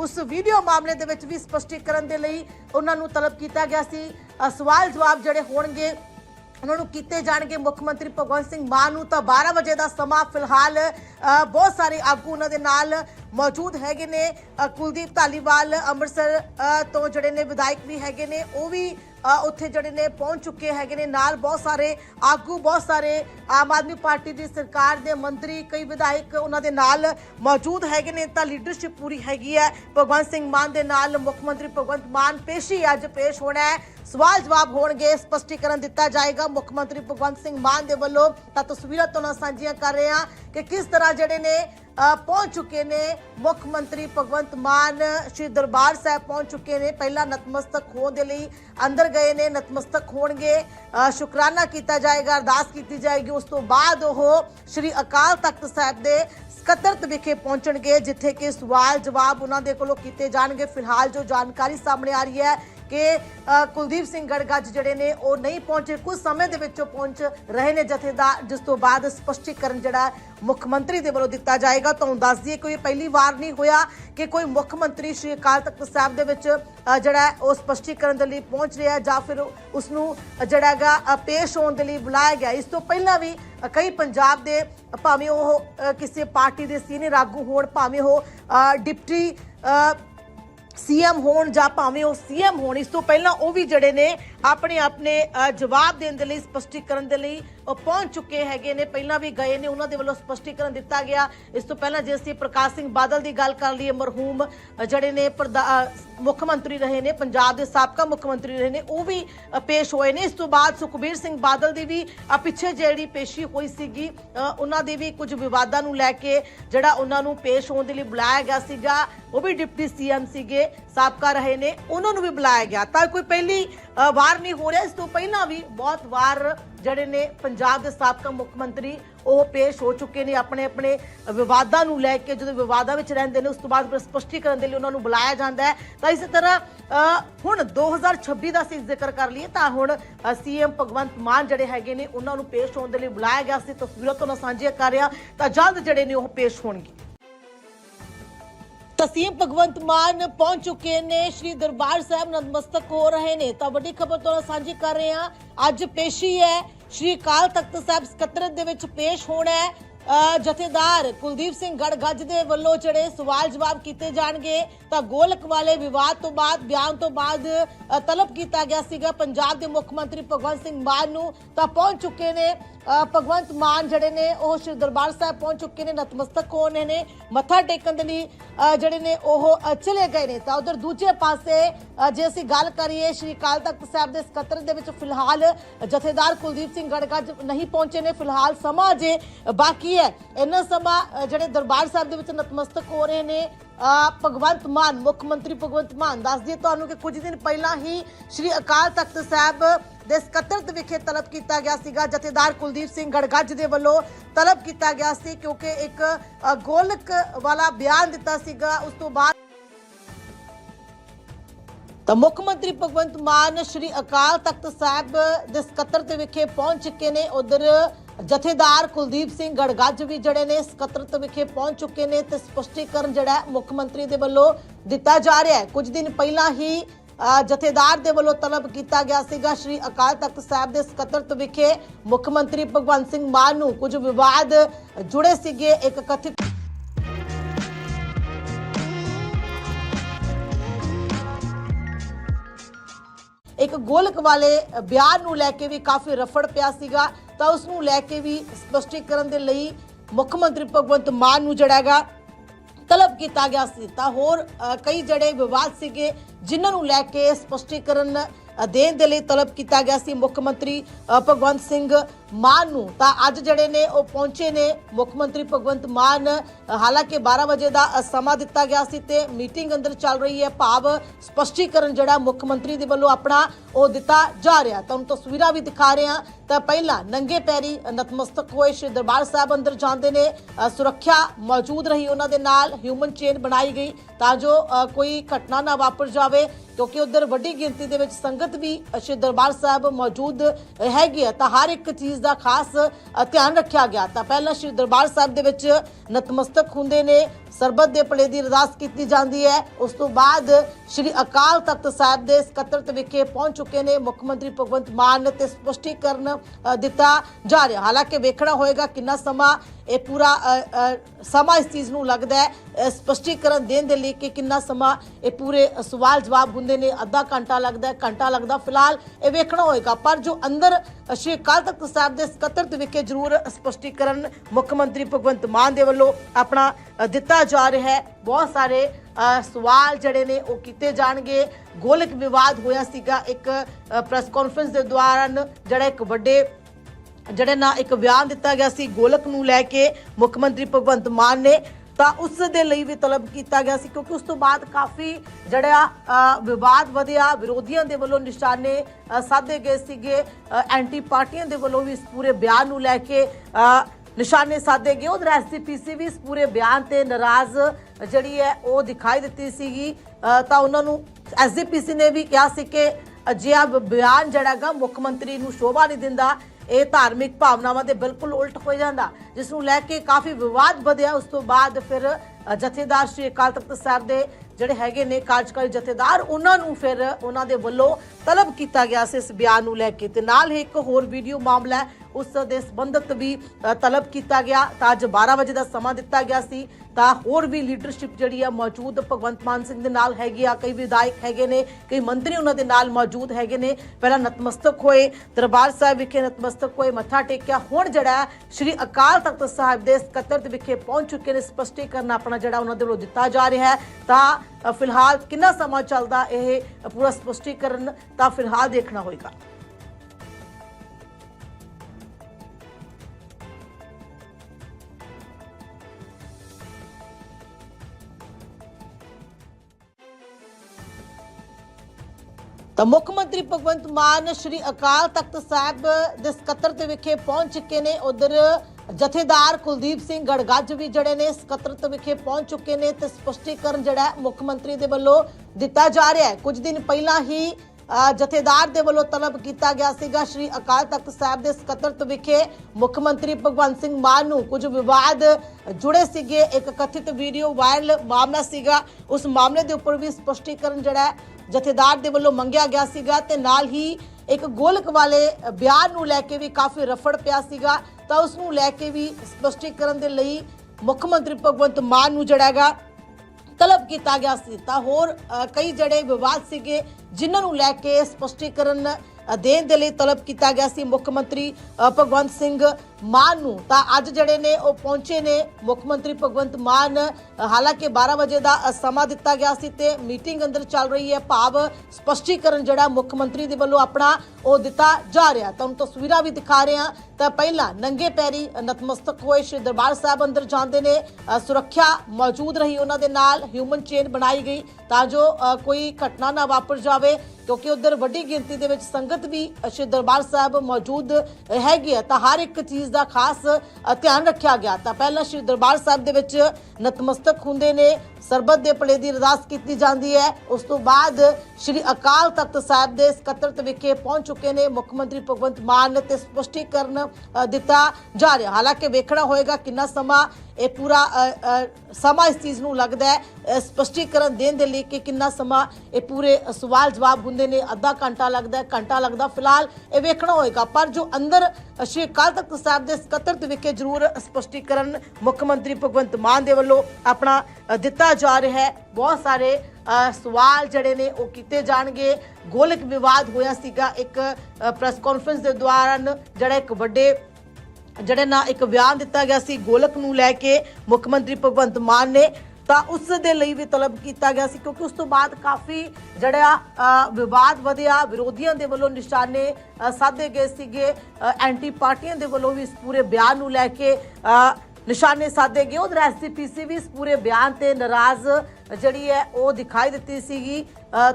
ਉਸ ਵੀਡੀਓ ਮਾਮਲੇ ਦੇ ਵਿੱਚ ਵੀ ਸਪਸ਼ਟੀਕਰਨ ਦੇ ਲਈ ਉਹਨਾਂ ਨੂੰ ਤਲਬ ਕੀਤਾ ਗਿਆ ਸੀ। ਸਵਾਲ ਜਵਾਬ ਜਿਹੜੇ ਹੋਣਗੇ, ਉਹਨਾਂ ਨੂੰ ਕੀਤੇ ਜਾਣਗੇ। ਮੁੱਖ ਮੰਤਰੀ ਭਗਵੰਤ ਸਿੰਘ ਮਾਨ ਨੂੰ ਤਾਂ 12 ਵਜੇ ਦਾ ਸਮਾਂ ਫਿਲਹਾਲ ਬਹੁਤ ਸਾਰੇ ਆਗੂ ਉਹਨਾਂ ਦੇ ਨਾਲ ਮੌਜੂਦ ਹੈਗੇ ਨੇ। ਕੁਲਦੀਪ ਧਾਲੀਵਾਲ ਅੰਮ੍ਰਿਤਸਰ ਤੋਂ ਜਿਹੜੇ ਨੇ ਵਿਧਾਇਕ ਵੀ ਹੈਗੇ ਨੇ, ਉਹ ਵੀ ਉੱਥੇ ਜਿਹੜੇ ਨੇ ਪਹੁੰਚ ਚੁੱਕੇ ਹੈਗੇ ਨੇ। ਨਾਲ ਬਹੁਤ ਸਾਰੇ ਆਗੂ, ਬਹੁਤ ਸਾਰੇ ਆਮ ਆਦਮੀ ਪਾਰਟੀ ਦੀ ਸਰਕਾਰ ਦੇ ਮੰਤਰੀ, ਕਈ ਵਿਧਾਇਕ ਉਹਨਾਂ ਦੇ ਨਾਲ ਮੌਜੂਦ ਹੈਗੇ ਨੇ। ਤਾਂ ਲੀਡਰਸ਼ਿਪ ਪੂਰੀ ਹੈਗੀ ਹੈ। ਭਗਵੰਤ ਸਿੰਘ ਮਾਨ ਦੇ ਨਾਲ ਮੁੱਖ ਮੰਤਰੀ ਭਗਵੰਤ ਮਾਨ ਪੇਸ਼ੀ ਅੱਜ ਪੇਸ਼ ਹੋਣਾ ਹੈ। ਸਵਾਲ ਜਵਾਬ ਹੋਣਗੇ, ਸਪਸ਼ਟੀਕਰਨ ਦਿੱਤਾ ਜਾਏਗਾ ਮੁੱਖ ਮੰਤਰੀ ਭਗਵੰਤ ਸਿੰਘ ਮਾਨ ਦੇ ਵੱਲੋਂ। ਤਾਂ ਤਸਵੀਰਾਂ ਤੋਂ ਨਾਲ ਸਾਂਝੀਆਂ ਕਰ ਰਹੇ ਹਾਂ ਕਿ ਕਿਸ ਤਰ੍ਹਾਂ ਜਿਹੜੇ ਨੇ ਪਹੁੰਚ ਚੁੱਕੇ ਨੇ ਮੁੱਖ ਮੰਤਰੀ ਭਗਵੰਤ ਮਾਨ। ਸ਼੍ਰੀ ਦਰਬਾਰ ਸਾਹਿਬ ਪਹੁੰਚ ਚੁੱਕੇ ਨੇ। ਪਹਿਲਾਂ ਨਤਮਸਤਕ ਹੋਣ ਦੇ ਲਈ ਅੰਦਰ ਗਏ ਨੇ, ਨਤਮਸਤਕ ਹੋਣਗੇ। ਸ਼ੁਕਰਾਨਾ ਕੀਤਾ ਜਾਏਗਾ, ਅਰਦਾਸ ਕੀਤੀ ਜਾਏਗੀ। ਉਸ ਤੋਂ ਬਾਅਦ ਉਹ ਸ਼੍ਰੀ ਅਕਾਲ ਤਖਤ ਸਾਹਿਬ ਦੇ ਸਕੱਤਰਤ ਵਿਖੇ ਪਹੁੰਚਣਗੇ, ਜਿੱਥੇ ਕਿ ਸਵਾਲ ਜਵਾਬ ਉਹਨਾਂ ਦੇ ਕੋਲੋਂ ਕੀਤੇ ਜਾਣਗੇ। ਫਿਲਹਾਲ ਜੋ ਜਾਣਕਾਰੀ ਸਾਹਮਣੇ ਆ ਰਹੀ ਹੈ ਕਿ ਕੁਲਦੀਪ ਸਿੰਘ ਗੜਗੱਜ ਜਿਹੜੇ ਨੇ ਉਹ ਨਹੀਂ ਪਹੁੰਚੇ। ਕੁਝ ਸਮੇਂ ਦੇ ਵਿੱਚ ਉਹ ਪਹੁੰਚ ਰਹੇ ਨੇ ਜਥੇਦਾਰ, ਜਿਸ ਤੋਂ ਬਾਅਦ ਸਪਸ਼ਟੀਕਰਨ ਜਿਹੜਾ ਮੁੱਖ ਮੰਤਰੀ ਦੇ ਵੱਲੋਂ ਦਿੱਤਾ ਜਾਏਗਾ। ਤੁਹਾਨੂੰ ਦੱਸ ਦਈਏ ਕੋਈ ਪਹਿਲੀ ਵਾਰ ਨਹੀਂ ਹੋਇਆ ਕਿ ਕੋਈ ਮੁੱਖ ਮੰਤਰੀ ਸ਼੍ਰੀ ਅਕਾਲ ਤਖਤ ਸਾਹਿਬ ਦੇ ਵਿੱਚ ਜਿਹੜਾ ਉਹ ਸਪਸ਼ਟੀਕਰਨ ਦੇ ਲਈ ਪਹੁੰਚ ਰਿਹਾ ਜਾਂ ਫਿਰ ਉਸ ਨੂੰ ਜਿਹੜਾ ਹੈਗਾ ਪੇਸ਼ ਹੋਣ ਦੇ ਲਈ ਬੁਲਾਇਆ ਗਿਆ। ਇਸ ਤੋਂ ਪਹਿਲਾਂ ਵੀ ਕਈ ਪੰਜਾਬ ਦੇ, ਭਾਵੇਂ ਉਹ ਕਿਸੇ ਪਾਰਟੀ ਦੇ ਸੀਨੀਅਰ ਆਗੂ ਹੋਣ, ਭਾਵੇਂ ਉਹ ਡਿਪਟੀ ਸੀਐਮ ਹੋਣ ਜਾਂ ਭਾਵੇਂ ਉਹ ਸੀਐਮ ਹੋਣ, ਇਸ ਤੋਂ ਪਹਿਲਾਂ ਉਹ ਵੀ ਜਿਹੜੇ ਨੇ ਆਪਣੇ ਆਪਣੇ ਜਵਾਬ ਦੇਣ ਦੇ ਲਈ, ਸਪਸ਼ਟੀਕਰਨ ਦੇ ਲਈ ਪਹੁੰਚ ਚੁੱਕੇ ਹੈਗੇ ਨੇ ਪਹਿਲਾਂ ਵੀ ਗਏ ਨੇ ਉਹਨਾਂ ਦੇ ਵੱਲੋਂ ਸਪਸ਼ਟੀਕਰਨ ਦਿੱਤਾ ਗਿਆ। ਇਸ ਤੋਂ ਪਹਿਲਾਂ ਜੇ ਅਸੀਂ ਪ੍ਰਕਾਸ਼ ਸਿੰਘ ਬਾਦਲ ਦੀ ਗੱਲ ਕਰ ਲਈਏ ਮਰਹੂਮ ਜਿਹੜੇ ਨੇ ਮੁੱਖ ਮੰਤਰੀ ਰਹੇ ਨੇ ਪੰਜਾਬ ਦੇ ਸਾਬਕਾ ਮੁੱਖ ਮੰਤਰੀ ਰਹੇ ਨੇ ਉਹ ਵੀ ਪੇਸ਼ ਹੋਏ ਨੇ। ਇਸ ਤੋਂ ਬਾਅਦ ਸੁਖਬੀਰ ਸਿੰਘ ਬਾਦਲ ਦੀ ਵੀ ਪਿੱਛੇ ਜਿਹੜੀ ਪੇਸ਼ੀ ਹੋਈ ਸੀਗੀ ਅ, ਉਹਨਾਂ ਦੇ ਵੀ ਕੁਝ ਵਿਵਾਦਾਂ ਨੂੰ ਲੈ ਕੇ ਜਿਹੜਾ ਉਹਨਾਂ ਨੂੰ ਪੇਸ਼ ਹੋਣ ਦੇ ਲਈ ਬੁਲਾਇਆ ਗਿਆ ਸੀਗਾ ਉਹ ਵੀ ਡਿਪਟੀ ਸੀਐਮ ਸੀਗੇ ਸਾਬਕਾ ਰਹੇ ਨੇ ਉਹਨਾਂ ਨੂੰ ਵੀ ਬੁਲਾਇਆ ਗਿਆ। ਤਾਂ ਕੋਈ ਪਹਿਲੀ ਵਾਰ ਨਹੀਂ ਹੋ ਰਿਹਾ। ਇਸ ਤੋਂ ਪਹਿਲਾਂ ਵੀ ਬਹੁਤ ਵਾਰ ਜਿਹੜੇ ਨੇ ਪੰਜਾਬ ਦੇ ਸਾਬਕਾ ਮੁੱਖ ਮੰਤਰੀ ਉਹ ਪੇਸ਼ ਹੋ ਚੁੱਕੇ ਨੇ ਆਪਣੇ ਆਪਣੇ ਵਿਵਾਦਾਂ ਨੂੰ ਲੈ ਕੇ। ਜਦੋਂ ਵਿਵਾਦਾਂ ਵਿੱਚ ਰਹਿੰਦੇ ਨੇ ਉਸ ਤੋਂ ਬਾਅਦ ਫਿਰ ਸਪਸ਼ਟੀਕਰਨ ਦੇ ਲਈ ਉਹਨਾਂ ਨੂੰ ਬੁਲਾਇਆ ਜਾਂਦਾ ਹੈ। ਤਾਂ ਇਸੇ ਤਰ੍ਹਾਂ ਅ, ਹੁਣ 2026 ਦਾ ਅਸੀਂ ਜ਼ਿਕਰ ਕਰ ਲਈਏ ਤਾਂ ਹੁਣ ਸੀਐਮ ਭਗਵੰਤ ਮਾਨ ਜਿਹੜੇ ਹੈਗੇ ਨੇ ਉਹਨਾਂ ਨੂੰ ਪੇਸ਼ ਹੋਣ ਦੇ ਲਈ ਬੁਲਾਇਆ ਗਿਆ ਸੀ। ਤਸਵੀਰਾਂ ਤੋਂ ਨਾਲ ਸਾਂਝੀਆਂ ਕਰ ਰਿਹਾ। ਤਾਂ ਜਲਦ ਜਿਹੜੇ ਨੇ ਉਹ ਪੇਸ਼ ਹੋਣਗੇ। ਤਸੀਮ ਭਗਵੰਤ ਮਾਨ ਪਹੁੰਚ ਚੁੱਕੇ ਨੇ ਸ਼੍ਰੀ ਦਰਬਾਰ ਸਾਹਿਬ ਨਤਮਸਤਕ ਹੋ ਰਹੇ ਨੇ ਤਾਂ ਵੱਡੀ ਖਬਰ ਤੋਂ ਸਾਂਝੀ ਕਰ ਰਹੇ ਹਾਂ ਅੱਜ ਪੇਸ਼ੀ ਹੈ ਸ਼੍ਰੀ ਅਕਾਲ ਤਖਤ ਸਾਹਿਬ ਸਕੱਤਰ ਦੇ ਵਿੱਚ ਪੇਸ਼ ਹੋਣਾ ਹੈ ਜਥੇਦਾਰ ਕੁਲਦੀਪ ਸਿੰਘ ਗੜਗੱਜ ਦੇ ਵੱਲੋਂ ਜਿਹੜੇ ਸਵਾਲ ਜਵਾਬ ਕੀਤੇ ਜਾਣਗੇ ਤਾਂ ਗੋਲਕ ਵਾਲੇ ਵਿਵਾਦ ਤੋਂ ਬਾਅਦ ਬਿਆਨ ਤੋਂ ਬਾਅਦ ਤਲਬ ਕੀਤਾ ਗਿਆ ਸੀਗਾ। ਪੰਜਾਬ ਦੇ ਮੁੱਖ ਮੰਤਰੀ ਭਗਵੰਤ ਸਿੰਘ ਮਾਨ ਨੂੰ ਤਾਂ ਪਹੁੰਚ ਚੁੱਕੇ ਨੇ। ਭਗਵੰਤ ਮਾਨ ਜਿਹੜੇ ਨੇ ਉਹ ਸ਼੍ਰੀ ਦਰਬਾਰ ਸਾਹਿਬ ਪਹੁੰਚ ਚੁੱਕੇ ਨੇ ਨਤਮਸਤਕ ਹੋਣੇ ਨੇ ਮੱਥਾ ਟੇਕਣ ਦੇ ਲਈ ਅ, ਜਿਹੜੇ ਨੇ ਉਹ ਚਲੇ ਗਏ ਨੇ। ਤਾਂ ਉਧਰ ਦੂਜੇ ਪਾਸੇ ਜੇ ਅਸੀਂ ਗੱਲ ਕਰੀਏ ਸ਼੍ਰੀ ਅਕਾਲ ਤਖਤ ਸਾਹਿਬ ਦੇ ਸਕੱਤਰ ਦੇ ਵਿੱਚ ਫਿਲਹਾਲ ਜਥੇਦਾਰ ਕੁਲਦੀਪ ਸਿੰਘ ਗੜਗੱਜ ਨਹੀਂ ਪਹੁੰਚੇ ਨੇ। ਫਿਲਹਾਲ ਸਮਾਂ ਜੇ ਬਾਕੀ ਹੈ। ਇਹਨਾਂ ਸਮਾਂ ਜਿਹੜੇ ਦਰਬਾਰ ਸਾਹਿਬ ਦੇ ਵਿੱਚ ਨਤਮਸਤਕ ਹੋ ਰਹੇ ਨੇ ਅ, ਭਗਵੰਤ ਮਾਨ ਮੁੱਖ ਮੰਤਰੀ ਭਗਵੰਤ ਮਾਨ ਦੱਸ ਤੁਹਾਨੂੰ ਕਿ ਕੁਝ ਦਿਨ ਪਹਿਲਾਂ ਹੀ ਸ਼੍ਰੀ ਅਕਾਲ ਤਖਤ ਸਾਹਿਬ ਦੇ ਸਕੱਤਰਤ ਵਿਖੇ ਤਲਬ ਕੀਤਾ ਗਿਆ ਸੀਗਾ। ਜਥੇਦਾਰ ਕੁਲਦੀਪ ਸਿੰਘ ਗੜਗੱਜ ਦੇ ਵੱਲੋਂ ਤਲਬ ਕੀਤਾ ਗਿਆ ਸੀ ਕਿਉਂਕਿ ਇੱਕ ਗੋਲਕ ਵਾਲਾ ਬਿਆਨ ਦਿੱਤਾ ਸੀਗਾ। ਉਸ ਤੋਂ ਬਾਅਦ ਤਾਂ ਮੁੱਖ ਮੰਤਰੀ ਭਗਵੰਤ ਮਾਨ ਸ਼੍ਰੀ ਅਕਾਲ ਤਖਤ ਸਾਹਿਬ ਦੇ ਸਕੱਤਰ ਸਕੱਤਰਤ ਵਿਖੇ ਪਹੁੰਚ ਚੁੱਕੇ ਨੇ। ਉਧਰ ਜਥੇਦਾਰ ਕੁਲਦੀਪ ਸਿੰਘ ਗੜਗੱਜ ਵੀ ਜਿਹੜੇ ਨੇ ਸਕੱਤਰਤ ਵਿਖੇ ਪਹੁੰਚ ਚੁੱਕੇ ਨੇ ਤੇ ਸਪਸ਼ਟੀਕਰਨ ਜਿਹੜਾ ਮੁੱਖ ਮੰਤਰੀ ਦੇ ਵੱਲੋਂ ਦਿੱਤਾ ਜਾ ਰਿਹਾ ਹੈ। ਕੁਝ ਦਿਨ ਪਹਿਲਾਂ ਹੀ ਅ, ਜਥੇਦਾਰ ਦੇ ਵੱਲੋਂ ਤਲਬ ਕੀਤਾ ਗਿਆ ਸੀਗਾ ਸ਼੍ਰੀ ਅਕਾਲ ਤਖਤ ਸਾਹਿਬ ਦੇ ਸਕੱਤਰਤ ਵਿਖੇ। ਮੁੱਖ ਮੰਤਰੀ ਭਗਵੰਤ ਸਿੰਘ ਮਾਨ ਨੂੰ ਕੁਝ ਵਿਵਾਦ ਜੁੜੇ ਸੀਗੇ ਇੱਕ ਕਥਿਤ ਇੱਕ ਗੋਲਕ ਵਾਲੇ ਬਿਆਨ ਨੂੰ ਲੈ ਕੇ ਵੀ ਕਾਫੀ ਰਫੜ ਪਿਆ ਸੀਗਾ। ਤਾਂ ਉਸ ਨੂੰ ਲੈ ਕੇ ਵੀ ਸਪਸ਼ਟੀਕਰਨ ਦੇ ਲਈ ਮੁੱਖ ਮੰਤਰੀ ਭਗਵੰਤ ਮਾਨ ਨੂੰ ਜਿਹੜਾ ਹੈਗਾ ਤਲਬ ਕੀਤਾ ਗਿਆ ਸੀ। ਤਾਂ ਹੋਰ ਕਈ ਜਿਹੜੇ ਵਿਵਾਦ ਸੀਗੇ ਜਿਨ੍ਹਾਂ ਨੂੰ ਲੈ ਕੇ ਸਪਸ਼ਟੀਕਰਨ ਦੇਣ ਦੇ ਲਈ ਤਲਬ ਕੀਤਾ ਗਿਆ ਸੀ ਮੁੱਖ ਮੰਤਰੀ ਭਗਵੰਤ ਸਿੰਘ। ਮਾਨ ਨੂੰ। ਤਾਂ ਅੱਜ ਜਿਹੜੇ ਨੇ ਉਹ ਪਹੁੰਚੇ ਨੇ ਮੁੱਖ ਮੰਤਰੀ ਭਗਵੰਤ ਮਾਨ। ਹਾਲਾਂਕਿ 12 ਵਜੇ ਦਾ ਸਮਾਂ ਦਿੱਤਾ ਗਿਆ ਸੀ ਤੇ ਮੀਟਿੰਗ ਅੰਦਰ ਚੱਲ ਰਹੀ ਹੈ। ਭਾਵ ਸਪਸ਼ਟੀਕਰਨ ਜਿਹੜਾ ਮੁੱਖ ਮੰਤਰੀ ਦੇ ਵੱਲੋਂ ਆਪਣਾ ਉਹ ਦਿੱਤਾ ਜਾ ਰਿਹਾ। ਤੁਹਾਨੂੰ ਤਸਵੀਰਾਂ ਵੀ ਦਿਖਾ ਰਹੇ ਹਾਂ। ਤਾਂ ਪਹਿਲਾਂ ਨੰਗੇ ਪੈਰੀ ਨਤਮਸਤਕ ਹੋਏ ਸ਼੍ਰੀ ਦਰਬਾਰ ਸਾਹਿਬ ਅੰਦਰ ਜਾਂਦੇ ਨੇ। ਸੁਰੱਖਿਆ ਮੌਜੂਦ ਰਹੀ ਉਹਨਾਂ ਦੇ ਨਾਲ। ਹਿਊਮਨ ਚੇਨ ਬਣਾਈ ਗਈ ਤਾਂ ਜੋ ਕੋਈ ਘਟਨਾ ਨਾ ਵਾਪਰ ਜਾਵੇ। ਕਿਉਂਕਿ ਉਧਰ ਵੱਡੀ ਗਿਣਤੀ ਦੇ ਵਿੱਚ ਸੰਗਤ ਵੀ ਸ਼੍ਰੀ ਦਰਬਾਰ ਸਾਹਿਬ ਮੌਜੂਦ ਹੈਗੀ ਹੈ ਤਾਂ ਹਰ ਇੱਕ ਚੀਜ਼ ਦਾ ਖਾਸ ਧਿਆਨ ਰੱਖਿਆ ਗਿਆ। ਤਾਂ ਪਹਿਲਾਂ ਸ਼੍ਰੀ ਦਰਬਾਰ ਸਾਹਿਬ ਦੇ ਵਿੱਚ ਨਤਮਸਤਕ ਹੁੰਦੇ ਨੇ। ਸਰਬੱਤ ਦੇ ਭਲੇ ਦੀ ਅਰਦਾਸ ਕੀਤੀ ਜਾਂਦੀ ਹੈ। ਉਸ ਤੋਂ ਬਾਅਦ ਸ੍ਰੀ ਅਕਾਲ ਤਖਤ ਸਾਹਿਬ ਦੇ ਸਕੱਤਰਤ ਵਿਖੇ ਪਹੁੰਚ ਚੁੱਕੇ ਨੇ। ਮੁੱਖ ਮੰਤਰੀ ਭਗਵੰਤ ਮਾਨ ਤੇ ਸਪਸ਼ਟੀਕਰਨ ਦਿੱਤਾ ਜਾ ਰਿਹਾ। ਹਾਲਾਂਕਿ ਵੇਖਣਾ ਹੋਏਗਾ ਕਿੰਨਾ ਸਮਾਂ ਇਹ ਪੂਰਾ ਸਮਾਂ ਇਸ ਚੀਜ਼ ਨੂੰ ਲੱਗਦਾ ਹੈ। ਸਪਸ਼ਟੀਕਰਨ ਦੇਣ ਦੇ ਲਈ ਕਿ ਕਿੰਨਾ ਸਮਾਂ ਇਹ ਪੂਰੇ ਸਵਾਲ ਜਵਾਬ ਹੁੰਦੇ ਨੇ। ਅੱਧਾ ਘੰਟਾ ਲੱਗਦਾ ਘੰਟਾ ਲੱਗਦਾ ਫਿਲਹਾਲ ਇਹ ਵੇਖਣਾ ਹੋਏਗਾ। ਪਰ ਜੋ ਅੰਦਰ ਸ਼੍ਰੀ ਅਕਾਲ ਤਖਤ ਸਾਹਿਬ ਦੇ ਸਕੱਤਰਤ ਵਿਖੇ ਜ਼ਰੂਰ ਸਪਸ਼ਟੀਕਰਨ ਮੁੱਖ ਮੰਤਰੀ ਭਗਵੰਤ ਮਾਨ ਦੇ ਵੱਲੋਂ ਆਪਣਾ ਦਿੱਤਾ ਦਿੱਤਾ ਜਾ ਰਿਹਾ ਹੈ। ਬਹੁਤ ਸਾਰੇ ਅ, ਸਵਾਲ ਜਿਹੜੇ ਨੇ ਉਹ ਕੀਤੇ ਜਾਣਗੇ। ਗੋਲਕ ਵਿਵਾਦ ਹੋਇਆ ਸੀਗਾ। ਇੱਕ ਪ੍ਰੈਸ ਕਾਨਫਰੰਸ ਦੇ ਦੌਰਾਨ ਜਿਹੜਾ ਇੱਕ ਵੱਡੇ ਜਿਹੜੇ ਨਾ ਇੱਕ ਬਿਆਨ ਦਿੱਤਾ ਗਿਆ ਸੀ ਗੋਲਕ ਨੂੰ ਲੈ ਕੇ ਮੁੱਖ ਮੰਤਰੀ ਭਗਵੰਤ ਮਾਨ ਨੇ ਤਾਂ ਉਸ ਦੇ ਲਈ ਵੀ ਤਲਬ ਕੀਤਾ ਗਿਆ ਸੀ ਕਿਉਂਕਿ ਉਸ ਤੋਂ ਬਾਅਦ ਕਾਫੀ ਜਿਹੜਾ ਅ, ਵਿਵਾਦ ਵਧਿਆ। ਵਿਰੋਧੀਆਂ ਦੇ ਵੱਲੋਂ ਨਿਸ਼ਾਨੇ ਸਾਧੇ ਗਏ ਸੀਗੇ। ਐਂਟੀ ਪਾਰਟੀਆਂ ਦੇ ਵੱਲੋਂ ਵੀ ਇਸ ਪੂਰੇ ਬਿਆਨ ਨੂੰ ਲੈ ਕੇ ਅ, ਨਿਸ਼ਾਨੇ ਸਾਧੇ ਗਏ, ਉਧਰ ਐਸਜੀਪੀਸੀ ਵੀ ਇਸ ਪੂਰੇ ਬਿਆਨ ਤੇ ਨਾਰਾਜ਼ ਜਿਹੜੀ ਹੈ, ਉਹ ਦਿਖਾਈ ਦਿੱਤੀ ਸੀਗੀ। ਤਾਂ ਉਹਨਾਂ ਨੂੰ ਐਸਜੀਪੀਸੀ ਨੇ ਵੀ ਕਿਹਾ ਸੀ ਕਿ ਅਜਿਹਾ ਬ- ਬਿਆਨ ਜਿਹੜਾਗਾ ਮੁੱਖ ਮੰਤਰੀ ਨੂੰ ਸ਼ੋਭਾ ਨਹੀਂ ਦਿੰਦਾ, ਇਹ ਧਾਰਮਿਕ ਭਾਵਨਾਵਾਂ ਦੇ ਬਿਲਕੁਲ ਉਲਟ ਹੋ ਜਾਂਦਾ, ਜਿਸ ਨੂੰ ਲੈ ਕੇ ਕਾਫੀ ਵਿਵਾਦ ਵਧਿਆ। ਉਸ ਤੋਂ ਬਾਅਦ ਫਿਰ ਜਥੇਦਾਰ ਸ਼੍ਰੀ ਅਕਾਲ ਤਖਤ ਸਾਹਿਬ ਦੇ ਜਿਹੜੇ ਹੈਗੇ ਨੇ ਕਾਰਜਕਾਰੀ ਜਥੇਦਾਰ, ਉਹਨਾਂ ਨੂੰ ਫਿਰ ਉਹਨਾਂ ਦੇ ਵੱਲੋਂ ਤਲਬ ਕੀਤਾ ਗਿਆ ਸੀ ਇਸ ਬਿਆਨ ਨੂੰ ਲੈ ਕੇ। ਤੇ ਨਾਲ ਹੀ ਇੱਕ ਹੋਰ ਵੀਡੀਓ ਮਾਮਲਾ ਉਸ ਦੇ ਸੰਬੰਧਤ ਵੀ ਤਲਬ ਕੀਤਾ ਗਿਆ ਤਾਂ ਅੱਜ 12 ਵਜੇ ਦਾ ਸਮਾਂ ਦਿੱਤਾ ਗਿਆ ਸੀ। ਤਾਂ ਹੋਰ ਵੀ ਲੀਡਰਸ਼ਿਪ ਜਿਹੜੀ ਆ ਮੌਜੂਦ ਭਗਵੰਤ ਮਾਨ ਸਿੰਘ ਦੇ ਨਾਲ ਹੈਗੀ ਆ, ਕਈ ਵਿਧਾਇਕ ਹੈਗੇ ਨੇ, ਕਈ ਮੰਤਰੀ ਉਹਨਾਂ ਦੇ ਨਾਲ ਮੌਜੂਦ ਹੈਗੇ ਨੇ। ਪਹਿਲਾਂ ਨਤਮਸਤਕ ਹੋਏ, ਦਰਬਾਰ ਸਾਹਿਬ ਵਿਖੇ ਨਤਮਸਤਕ ਹੋਏ, ਮੱਥਾ ਟੇਕਿਆ। ਹੁਣ ਜਿਹੜਾ ਸ਼੍ਰੀ ਅਕਾਲ ਤਖਤ ਸਾਹਿਬ ਦੇ ਸਕੱਤਰ ਵਿਖੇ ਪਹੁੰਚ ਚੁੱਕੇ ਨੇ। ਸਪਸ਼ਟੀਕਰਨ ਆਪਣਾ ਜਿਹੜਾ ਉਹਨਾਂ ਦੇ ਵੱਲੋਂ ਦਿੱਤਾ ਜਾ ਰਿਹਾ ਹੈ। ਤਾਂ ਫਿਲਹਾਲ ਕਿੰਨਾ ਸਮਾਂ ਚੱਲਦਾ ਇਹ ਪੂਰਾ ਸਪਸ਼ਟੀਕਰਨ, ਤਾਂ ਫਿਲਹਾਲ ਦੇਖਣਾ ਹੋਏਗਾ। ਤਾਂ ਮੁੱਖ ਮੰਤਰੀ ਭਗਵੰਤ ਮਾਨ ਸ਼੍ਰੀ ਅਕਾਲ ਤਖਤ ਸਾਹਿਬ ਦੇ ਸਕੱਤਰ ਦੇ ਵਿਖੇ ਪਹੁੰਚ ਚੁੱਕੇ ਨੇ। ਉਧਰ ਜਥੇਦਾਰ ਕੁਲਦੀਪ ਸਿੰਘ ਗੜਗੱਜ ਵੀ ਜਿਹੜੇ ਨੇ ਸਕੱਤਰਤ ਵਿਖੇ ਪਹੁੰਚ ਚੁੱਕੇ ਨੇ ਤੇ ਸਪਸ਼ਟੀਕਰਨ ਜਿਹੜਾ ਮੁੱਖ ਮੰਤਰੀ ਦੇ ਵੱਲੋਂ ਦਿੱਤਾ ਜਾ ਰਿਹਾ ਹੈ। ਕੁਝ ਦਿਨ ਪਹਿਲਾਂ ਹੀ ਜਥੇਦਾਰ ਦੇ ਵੱਲੋਂ ਤਲਬ ਕੀਤਾ ਗਿਆ ਸੀਗਾ ਸ਼੍ਰੀ ਅਕਾਲ ਤਖਤ ਸਾਹਿਬ ਦੇ ਸਕੱਤਰਤ ਵਿਖੇ। ਮੁੱਖ ਮੰਤਰੀ ਭਗਵੰਤ ਸਿੰਘ ਮਾਨ ਨੂੰ ਕੁਝ ਵਿਵਾਦ ਜੁੜੇ ਸੀਗੇ। ਇੱਕ ਕਥਿਤ ਵੀਡੀਓ ਵਾਇਰਲ ਮਾਮਲਾ ਸੀਗਾ। ਉਸ ਮਾਮਲੇ ਦੇ ਉੱਪਰ ਵੀ ਸਪਸ਼ਟੀਕਰਨ ਜਿਹੜਾ ਜਥੇਦਾਰ ਦੇ ਵੱਲੋਂ ਮੰਗਿਆ ਗਿਆ ਸੀਗਾ ਤੇ ਨਾਲ ਹੀ ਇੱਕ ਗੋਲਕ ਵਾਲੇ ਬਿਆਨ ਨੂੰ ਲੈ ਕੇ ਵੀ ਕਾਫੀ ਰਫੜ ਪਿਆ ਸੀਗਾ। ਤਾਂ ਉਸ ਨੂੰ ਲੈ ਕੇ ਵੀ ਸਪਸ਼ਟੀਕਰਨ ਦੇ ਲਈ ਮੁੱਖ ਮੰਤਰੀ ਭਗਵੰਤ ਮਾਨ ਨੂੰ ਜਿਹੜਾ ਹੈਗਾ ਤਲਬ ਕੀਤਾ ਗਿਆ ਸੀ। ਤਾਂ ਹੋਰ ਕਈ ਜਿਹੜੇ ਵਿਵਾਦ ਸੀਗੇ ਜਿਨ੍ਹਾਂ ਨੂੰ ਲੈ ਕੇ ਸਪਸ਼ਟੀਕਰਨ ਦੇਣ ਦੇ ਲਈ ਤਲਬ ਕੀਤਾ ਗਿਆ ਸੀ ਮੁੱਖ ਮੰਤਰੀ ਭਗਵੰਤ ਸਿੰਘ ਮਾਨ ਨੂੰ। ਤਾਂ ਅੱਜ ਜਿਹੜੇ ਨੇ ਉਹ ਪਹੁੰਚੇ ਨੇ ਮੁੱਖ ਮੰਤਰੀ ਭਗਵੰਤ ਮਾਨ। ਹਾਲਾਂਕਿ 12 ਵਜੇ ਦਾ ਸਮਾਂ ਦਿੱਤਾ ਗਿਆ ਸੀ ਤੇ ਮੀਟਿੰਗ ਅੰਦਰ ਚੱਲ ਰਹੀ ਹੈ। ਭਾਵ ਸਪਸ਼ਟੀਕਰਨ ਜਿਹੜਾ ਮੁੱਖ ਮੰਤਰੀ ਦੇ ਵੱਲੋਂ ਆਪਣਾ ਉਹ ਦਿੱਤਾ ਜਾ ਰਿਹਾ। ਤਾਂ ਹੁਣ ਤਸਵੀਰਾਂ ਵੀ ਦਿਖਾ ਰਹੇ ਹਾਂ। ਤਾਂ ਪਹਿਲਾਂ ਨੰਗੇ ਪੈਰੀ ਨਤਮਸਤਕ ਹੋਏ ਸ਼੍ਰੀ ਦਰਬਾਰ ਸਾਹਿਬ ਅੰਦਰ ਜਾਂਦੇ ਨੇ। ਸੁਰੱਖਿਆ ਮੌਜੂਦ ਰਹੀ ਉਹਨਾਂ ਦੇ ਨਾਲ। ਹਿਊਮਨ ਚੇਨ ਬਣਾਈ ਗਈ ਤਾਂ ਜੋ ਕੋਈ ਘਟਨਾ ਨਾ ਵਾਪਰ ਜਾਵੇ। ਕਿਉਂਕਿ ਉਧਰ ਵੱਡੀ ਗਿਣਤੀ ਦੇ ਵਿੱਚ ਸੰਗਤ ਵੀ ਸ਼੍ਰੀ ਦਰਬਾਰ ਸਾਹਿਬ ਮੌਜੂਦ ਹੈਗੀ ਹੈ ਤਾਂ ਹਰ ਇੱਕ ਚੀਜ਼ ਦਾ ਖਾਸ ਧਿਆਨ ਰੱਖਿਆ ਗਿਆ। ਤਾਂ ਪਹਿਲਾਂ ਸ਼੍ਰੀ ਦਰਬਾਰ ਸਾਹਿਬ ਦੇ ਵਿੱਚ ਨਤਮਸਤਕ ਹੁੰਦੇ ਨੇ ਸਰਬੱਤ ਦੇ ਭਲੇ ਦੀ ਅਰਦਾਸ ਕੀਤੀ ਜਾਂਦੀ ਹੈ। ਉਸ ਤੋਂ ਬਾਅਦ ਸ਼੍ਰੀ ਅਕਾਲ ਤਖਤ ਸਾਹਿਬ ਦੇ ਸਕੱਤਰਤ ਵਿਖੇ ਪਹੁੰਚ ਚੁੱਕੇ ਨੇ। ਮੁੱਖ ਮੰਤਰੀ ਭਗਵੰਤ ਮਾਨ ਤੇ ਸਪਸ਼ਟੀਕਰਨ ਦਿੱਤਾ ਜਾ ਰਿਹਾ। ਹਾਲਾਂਕਿ ਵੇਖਣਾ ਹੋਏਗਾ ਕਿੰਨਾ ਸਮਾਂ ਇਹ ਪੂਰਾ ਸਮਾਂ ਇਸ ਚੀਜ਼ ਨੂੰ ਲੱਗਦਾ ਹੈ। ਸਪਸ਼ਟੀਕਰਨ ਦੇਣ ਦੇ ਲਈ ਕਿ ਕਿੰਨਾ ਸਮਾਂ ਇਹ ਪੂਰੇ ਸਵਾਲ ਜਵਾਬ ਹੁੰਦੇ ਨੇ। ਅੱਧਾ ਘੰਟਾ ਲੱਗਦਾ ਘੰਟਾ ਲੱਗਦਾ ਫਿਲਹਾਲ ਇਹ ਵੇਖਣਾ ਹੋਏਗਾ। ਪਰ ਜੋ ਅੰਦਰ ਸ਼੍ਰੀ ਅਕਾਲ ਤਖਤ ਸਾਹਿਬ ਦੇ ਸਕੱਤਰ ਵਿਖੇ ਜ਼ਰੂਰ ਸਪਸ਼ਟੀਕਰਨ ਮੁੱਖ ਮੰਤਰੀ ਭਗਵੰਤ ਮਾਨ ਦੇ ਵੱਲੋਂ ਆਪਣਾ ਦਿੱਤਾ ਦਿੱਤਾ ਜਾ ਰਿਹਾ ਹੈ। ਬਹੁਤ ਸਾਰੇ ਅ, ਸਵਾਲ ਜਿਹੜੇ ਨੇ ਉਹ ਕੀਤੇ ਜਾਣਗੇ। ਗੋਲਕ ਵਿਵਾਦ ਹੋਇਆ ਸੀਗਾ। ਇੱਕ ਪ੍ਰੈਸ ਕਾਨਫਰੰਸ ਦੇ ਦੌਰਾਨ ਜਿਹੜਾ ਇੱਕ ਵੱਡੇ ਜਿਹੜੇ ਨਾ ਇੱਕ ਬਿਆਨ ਦਿੱਤਾ ਗਿਆ ਸੀ ਗੋਲਕ ਨੂੰ ਲੈ ਕੇ ਮੁੱਖ ਮੰਤਰੀ ਭਗਵੰਤ ਮਾਨ ਨੇ ਤਾਂ ਉਸ ਦੇ ਲਈ ਵੀ ਤਲਬ ਕੀਤਾ ਗਿਆ ਸੀ ਕਿਉਂਕਿ ਉਸ ਤੋਂ ਬਾਅਦ ਕਾਫੀ ਜਿਹੜਾ ਅ, ਵਿਵਾਦ ਵਧਿਆ। ਵਿਰੋਧੀਆਂ ਦੇ ਵੱਲੋਂ ਨਿਸ਼ਾਨੇ ਸਾਧੇ ਗਏ ਸੀਗੇ। ਐਂਟੀ ਪਾਰਟੀਆਂ ਦੇ ਵੱਲੋਂ ਵੀ ਇਸ ਪੂਰੇ ਬਿਆਨ ਨੂੰ ਲੈ ਕੇ ਅ, ਨਿਸ਼ਾਨੇ ਸਾਧੇ ਗਏ। ਉਧਰ ਐਸਜੀਪੀਸੀ ਵੀ ਇਸ ਪੂਰੇ ਬਿਆਨ ਤੇ ਨਾਰਾਜ਼ ਜਿਹੜੀ ਹੈ, ਉਹ ਦਿਖਾਈ ਦਿੱਤੀ ਸੀਗੀ।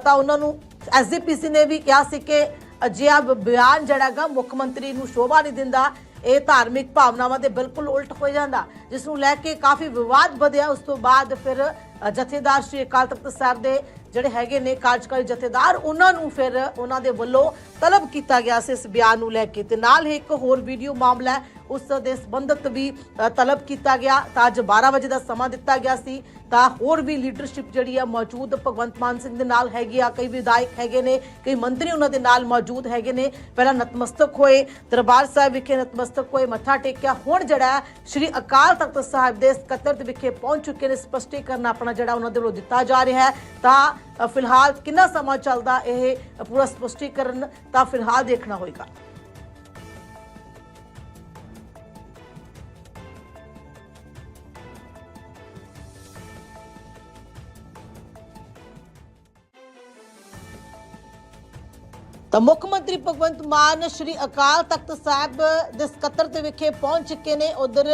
ਤਾਂ ਉਹਨਾਂ ਨੂੰ ਐਸਜੀਪੀਸੀ ਨੇ ਵੀ ਕਿਹਾ ਸੀ ਕਿ ਅਜਿਹਾ ਬ- ਬਿਆਨ ਜਿਹੜਾਗਾ ਮੁੱਖ ਮੰਤਰੀ ਨੂੰ ਸ਼ੋਭਾ ਨਹੀਂ ਦਿੰਦਾ। ਇਹ ਧਾਰਮਿਕ ਭਾਵਨਾਵਾਂ ਦੇ ਬਿਲਕੁਲ ਉਲਟ ਹੋ ਜਾਂਦਾ। ਜਿਸ ਨੂੰ ਲੈ ਕੇ ਕਾਫੀ ਵਿਵਾਦ ਵਧਿਆ। ਉਸ ਤੋਂ ਬਾਅਦ ਫਿਰ ਜਥੇਦਾਰ ਸ਼੍ਰੀ ਅਕਾਲ ਤਖਤ ਸਾਹਿਬ ਦੇ ਜਿਹੜੇ ਹੈਗੇ ਨੇ ਕਾਰਜਕਾਰੀ ਜਥੇਦਾਰ, ਉਹਨਾਂ ਨੂੰ ਫਿਰ ਉਹਨਾਂ ਦੇ ਵੱਲੋਂ ਤਲਬ ਕੀਤਾ ਗਿਆ ਸੀ ਇਸ ਬਿਆਨ ਨੂੰ ਲੈ ਕੇ। ਤੇ ਨਾਲ ਹੀ ਇੱਕ ਹੋਰ ਵੀਡੀਓ ਮਾਮਲਾ ਉਸ ਦੇ ਸੰਬੰਧਤ ਵੀ ਤਲਬ ਕੀਤਾ ਗਿਆ। ਤਾਂ ਅੱਜ 12 ਵਜੇ ਦਾ ਸਮਾਂ ਦਿੱਤਾ ਗਿਆ ਸੀ। ਤਾਂ ਹੋਰ ਵੀ ਲੀਡਰਸ਼ਿਪ ਜਿਹੜੀ ਆ ਮੌਜੂਦ ਭਗਵੰਤ ਮਾਨ ਸਿੰਘ ਦੇ ਨਾਲ ਹੈਗੀ ਆ। ਕਈ ਵਿਧਾਇਕ ਹੈਗੇ ਨੇ, ਕਈ ਮੰਤਰੀ ਉਹਨਾਂ ਦੇ ਨਾਲ ਮੌਜੂਦ ਹੈਗੇ ਨੇ। ਪਹਿਲਾਂ ਨਤਮਸਤਕ ਹੋਏ, ਦਰਬਾਰ ਸਾਹਿਬ ਵਿਖੇ ਨਤਮਸਤਕ ਹੋਏ, ਮੱਥਾ ਟੇਕਿਆ। ਹੁਣ ਜਿਹੜਾ ਸ੍ਰੀ ਅਕਾਲ ਤਖਤ ਸਾਹਿਬ ਦੇ ਸਕੱਤਰ ਵਿਖੇ ਪਹੁੰਚ ਚੁੱਕੇ ਨੇ। ਸਪਸ਼ਟੀਕਰਨ ਆਪਣਾ ਜਿਹੜਾ ਉਹਨਾਂ ਦੇ ਵੱਲੋਂ ਦਿੱਤਾ ਜਾ ਰਿਹਾ ਹੈ। ਤਾਂ ਫਿਲਹਾਲ ਕਿੰਨਾ ਸਮਾਂ ਚੱਲਦਾ ਇਹ ਪੂਰਾ ਸਪਸ਼ਟੀਕਰਨ, ਤਾਂ ਫਿਲਹਾਲ ਦੇਖਣਾ ਹੋਏਗਾ। ਤਾਂ ਮੁੱਖ ਮੰਤਰੀ ਭਗਵੰਤ ਮਾਨ ਸ਼੍ਰੀ ਅਕਾਲ ਤਖਤ ਸਾਹਿਬ ਦੇ ਸਕੱਤਰ ਤੇ ਵਿਖੇ ਪਹੁੰਚ ਚੁੱਕੇ ਨੇ। ਉਧਰ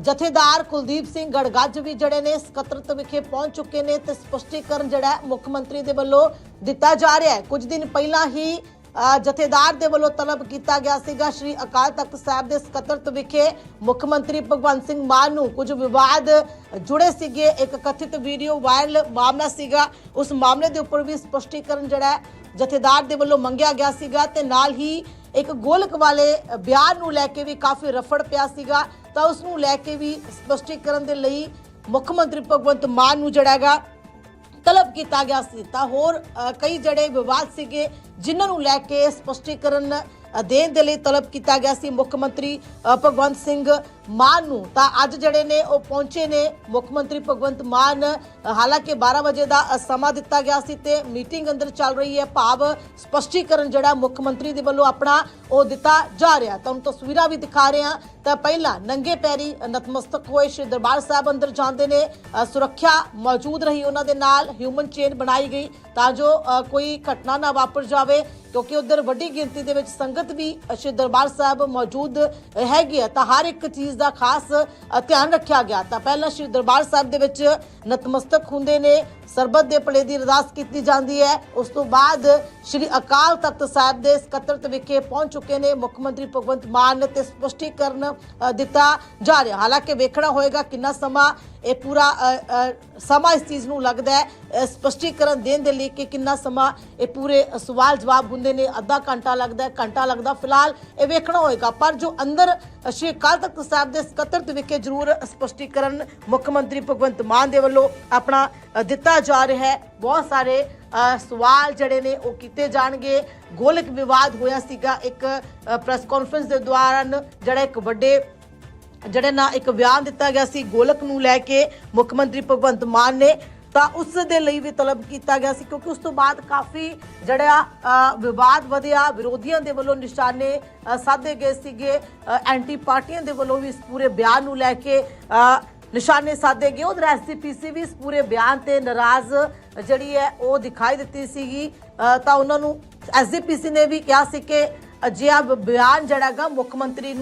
ਜਥੇਦਾਰ ਕੁਲਦੀਪ ਸਿੰਘ ਗੜਗੱਜ ਵੀ ਜਿਹੜੇ ਨੇ ਸਕੱਤਰਤ ਵਿਖੇ ਪਹੁੰਚ ਚੁੱਕੇ ਨੇ ਤੇ ਸਪਸ਼ਟੀਕਰਨ ਜਿਹੜਾ ਮੁੱਖ ਮੰਤਰੀ ਦੇ ਵੱਲੋਂ ਦਿੱਤਾ ਜਾ ਰਿਹਾ ਹੈ। ਕੁਝ ਦਿਨ ਪਹਿਲਾਂ ਹੀ ਅ, ਜਥੇਦਾਰ ਦੇ ਵੱਲੋਂ ਤਲਬ ਕੀਤਾ ਗਿਆ ਸੀਗਾ ਸ਼੍ਰੀ ਅਕਾਲ ਤਖਤ ਸਾਹਿਬ ਦੇ ਸਕੱਤਰਤ ਵਿਖੇ। ਮੁੱਖ ਮੰਤਰੀ ਭਗਵੰਤ ਸਿੰਘ ਮਾਨ ਨੂੰ ਕੁਝ ਵਿਵਾਦ ਜੁੜੇ ਸੀਗੇ। ਇੱਕ ਕਥਿਤ ਵੀਡੀਓ ਵਾਇਰਲ ਮਾਮਲਾ ਸੀਗਾ। ਉਸ ਮਾਮਲੇ ਦੇ ਉੱਪਰ ਵੀ ਸਪਸ਼ਟੀਕਰਨ ਜਿਹੜਾ ਜਥੇਦਾਰ ਦੇ ਵੱਲੋਂ ਮੰਗਿਆ ਗਿਆ ਸੀਗਾ ਤੇ ਨਾਲ ਹੀ ਇੱਕ ਗੋਲਕ ਵਾਲੇ ਬਿਆਨ ਨੂੰ ਲੈ ਕੇ ਵੀ ਕਾਫੀ ਰਫੜ ਪਿਆ ਸੀਗਾ। ਤਾਂ ਉਸ ਨੂੰ ਲੈ ਕੇ ਵੀ ਸਪਸ਼ਟੀਕਰਨ ਦੇ ਲਈ ਮੁੱਖ ਮੰਤਰੀ ਭਗਵੰਤ ਮਾਨ ਨੂੰ ਜਿਹੜਾ ਹੈਗਾ ਤਲਬ ਕੀਤਾ ਗਿਆ ਸੀ। ਤਾਂ ਹੋਰ ਕਈ ਜਿਹੜੇ ਵਿਵਾਦ ਸੀਗੇ ਜਿਨ੍ਹਾਂ ਨੂੰ ਲੈ ਕੇ ਸਪਸ਼ਟੀਕਰਨ ਦੇਣ ਦੇ ਲਈ ਤਲਬ ਕੀਤਾ ਗਿਆ ਸੀ ਮੁੱਖ ਮੰਤਰੀ ਭਗਵੰਤ ਸਿੰਘ। ਮਾਨ ਨੂੰ। ਤਾਂ ਅੱਜ ਜਿਹੜੇ ਨੇ ਉਹ ਪਹੁੰਚੇ ਨੇ ਮੁੱਖ ਮੰਤਰੀ ਭਗਵੰਤ ਮਾਨ। ਹਾਲਾਂਕਿ 12 ਵਜੇ ਦਾ ਸਮਾਂ ਦਿੱਤਾ ਗਿਆ ਸੀ ਤੇ ਮੀਟਿੰਗ ਅੰਦਰ ਚੱਲ ਰਹੀ ਹੈ। ਭਾਵ ਸਪਸ਼ਟੀਕਰਨ ਜਿਹੜਾ ਮੁੱਖ ਮੰਤਰੀ ਦੇ ਵੱਲੋਂ ਆਪਣਾ ਉਹ ਦਿੱਤਾ ਜਾ ਰਿਹਾ। ਤੁਹਾਨੂੰ ਤਸਵੀਰਾਂ ਵੀ ਦਿਖਾ ਰਹੇ ਹਾਂ। ਤਾਂ ਪਹਿਲਾਂ ਨੰਗੇ ਪੈਰੀ ਨਤਮਸਤਕ ਹੋਏ ਸ਼੍ਰੀ ਦਰਬਾਰ ਸਾਹਿਬ ਅੰਦਰ ਜਾਂਦੇ ਨੇ। ਸੁਰੱਖਿਆ ਮੌਜੂਦ ਰਹੀ ਉਹਨਾਂ ਦੇ ਨਾਲ। ਹਿਊਮਨ ਚੇਨ ਬਣਾਈ ਗਈ ਤਾਂ ਜੋ ਕੋਈ ਘਟਨਾ ਨਾ ਵਾਪਰ ਜਾਵੇ। ਕਿਉਂਕਿ ਉਧਰ ਵੱਡੀ ਗਿਣਤੀ ਦੇ ਵਿੱਚ ਸੰਗਤ ਵੀ ਸ਼੍ਰੀ ਦਰਬਾਰ ਸਾਹਿਬ ਮੌਜੂਦ ਹੈਗੀ ਹੈ ਤਾਂ ਹਰ ਇੱਕ ਚੀਜ਼ ਦਾ ਖਾਸ ਧਿਆਨ ਰੱਖਿਆ ਗਿਆ। ਤਾਂ ਪਹਿਲਾਂ ਸ਼੍ਰੀ ਦਰਬਾਰ ਸਾਹਿਬ ਦੇ ਵਿੱਚ ਨਤਮਸਤਕ ਹੁੰਦੇ ਨੇ। ਸਰਬਤ ਦੇ ਭਲੇ ਦੀ ਅਰਦਾਸ ਕੀਤੀ ਜਾਂਦੀ ਹੈ। ਉਸ ਤੋਂ ਬਾਅਦ ਸ਼੍ਰੀ ਅਕਾਲ ਤਖਤ ਸਾਹਿਬ ਦੇ ਸਕੱਤਰਤ ਵਿਖੇ ਪਹੁੰਚ ਚੁੱਕੇ ਨੇ। ਮੁੱਖ ਮੰਤਰੀ ਭਗਵੰਤ ਮਾਨ ਨੇ ਤੇ ਸਪਸ਼ਟੀਕਰਨ ਦਿੱਤਾ ਜਾ ਰਿਹਾ। ਹਾਲਾਂਕਿ ਵੇਖਣਾ ਹੋਏਗਾ ਕਿੰਨਾ ਸਮਾਂ ਇਹ ਪੂਰਾ ਸਮਾਂ ਇਸ ਚੀਜ਼ ਨੂੰ ਲੱਗਦਾ ਹੈ। ਸਪਸ਼ਟੀਕਰਨ ਦੇਣ ਦੇ ਲਈ ਕਿ ਕਿੰਨਾ ਸਮਾਂ ਇਹ ਪੂਰੇ ਸਵਾਲ ਜਵਾਬ ਹੁੰਦੇ ਨੇ। ਅੱਧਾ ਘੰਟਾ ਲੱਗਦਾ ਘੰਟਾ ਲੱਗਦਾ ਫਿਲਹਾਲ ਇਹ ਵੇਖਣਾ ਹੋਏਗਾ। ਪਰ ਜੋ ਅੰਦਰ ਸ਼੍ਰੀ ਅਕਾਲ ਤਖਤ ਸਾਹਿਬ ਦੇ ਸਕੱਤਰਤ ਵਿਖੇ ਜ਼ਰੂਰ ਸਪਸ਼ਟੀਕਰਨ ਮੁੱਖ ਮੰਤਰੀ ਭਗਵੰਤ ਮਾਨ ਦੇ ਵੱਲੋਂ ਆਪਣਾ ਦਿੱਤਾ ਦਿੱਤਾ ਜਾ ਰਿਹਾ ਹੈ। ਬਹੁਤ ਸਾਰੇ ਅ, ਸਵਾਲ ਜਿਹੜੇ ਨੇ ਉਹ ਕੀਤੇ ਜਾਣਗੇ। ਗੋਲਕ ਵਿਵਾਦ ਹੋਇਆ ਸੀਗਾ। ਇੱਕ ਪ੍ਰੈਸ ਕਾਨਫਰੰਸ ਦੇ ਦੌਰਾਨ ਜਿਹੜਾ ਇੱਕ ਵੱਡੇ ਜਿਹੜੇ ਨਾ ਇੱਕ ਬਿਆਨ ਦਿੱਤਾ ਗਿਆ ਸੀ ਗੋਲਕ ਨੂੰ ਲੈ ਕੇ ਮੁੱਖ ਮੰਤਰੀ ਭਗਵੰਤ ਮਾਨ ਨੇ ਤਾਂ ਉਸ ਦੇ ਲਈ ਵੀ ਤਲਬ ਕੀਤਾ ਗਿਆ ਸੀ ਕਿਉਂਕਿ ਉਸ ਤੋਂ ਬਾਅਦ ਕਾਫੀ ਜਿਹੜਾ ਅ, ਵਿਵਾਦ ਵਧਿਆ। ਵਿਰੋਧੀਆਂ ਦੇ ਵੱਲੋਂ ਨਿਸ਼ਾਨੇ ਸਾਧੇ ਗਏ ਸੀਗੇ। ਐਂਟੀ ਪਾਰਟੀਆਂ ਦੇ ਵੱਲੋਂ ਵੀ ਇਸ ਪੂਰੇ ਬਿਆਨ ਨੂੰ ਲੈ ਕੇ ਅ, ਨਿਸ਼ਾਨੇ ਸਾਧੇ ਗਏ। ਉਧਰ ਐਸਜੀਪੀਸੀ ਵੀ ਇਸ ਪੂਰੇ ਬਿਆਨ ਤੇ ਨਾਰਾਜ਼ ਜਿਹੜੀ ਹੈ, ਉਹ ਦਿਖਾਈ ਦਿੱਤੀ ਸੀਗੀ। ਤਾਂ ਉਹਨਾਂ ਨੂੰ ਐਸਜੀਪੀਸੀ ਨੇ ਵੀ ਕਿਹਾ ਸੀ ਕਿ ਅਜਿਹਾ ਬਿਆਨ ਜਿਹੜਾ ਗਾ ਮੁੱਖ ਮੰਤਰੀ ਨੂੰ